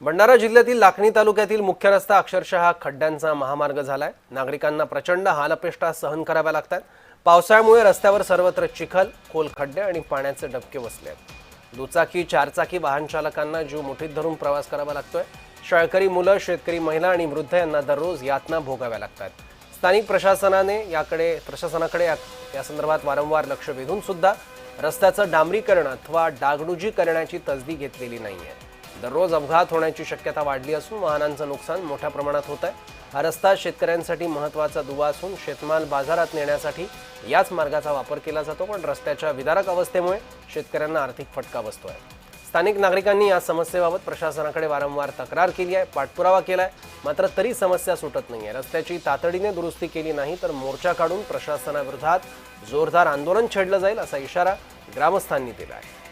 भंडारा जिल्ह्यातील लाखणी तालुक्यातील मुख्य रस्ता अक्षरशः खड्ड्यांचा महामार्ग झालाय. नागरिकांना प्रचंड हालअपेष्टा सहन कराव्या लागतात. पावसाळ्यामुळे रस्त्यावर सर्वत्र चिखल खोल खड्डे आणि पाण्याचे डबके बसले आहेत. दुचाकी चारचाकी वाहन चालकांना जीव मुठीत धरून प्रवास करावा लागतोय. शाळकरी मुलं शेतकरी महिला आणि वृद्ध यांना दररोज यातना भोगाव्या लागतात. स्थानिक प्रशासनाने याकडे प्रशासनाकडे या संदर्भात वारंवार लक्ष वेधून सुद्धा रस्त्याचं डांबरीकरण अथवा डागडुजी करण्याची तसदी घेतलेली नाहीये. दररोज अपघात होण्याची शक्यता वाढली असून वाहनांचं नुकसान मोठ्या प्रमाणात होत आहे हा रस्ता शेतकऱ्यांसाठी महत्त्वाचा दुवा असून शेतमाल बाजारात नेण्यासाठी याच मार्गाचा वापर केला जातो पण रस्त्याच्या विदारक अवस्थेमुळे शेतकऱ्यांना आर्थिक फटका बसतोय. स्थानिक नागरिकांनी या समस्येबाबत प्रशासनाकडे वारंवार तक्रार केली आहे पाठपुरावा केलाय मात्र तरी समस्या सुटत नाहीये. रस्त्याची तातडीने दुरुस्ती केली नाही तर मोर्चा काढून प्रशासनाविरोधात जोरदार आंदोलन छेडलं जाईल असा इशारा ग्रामस्थांनी दिला आहे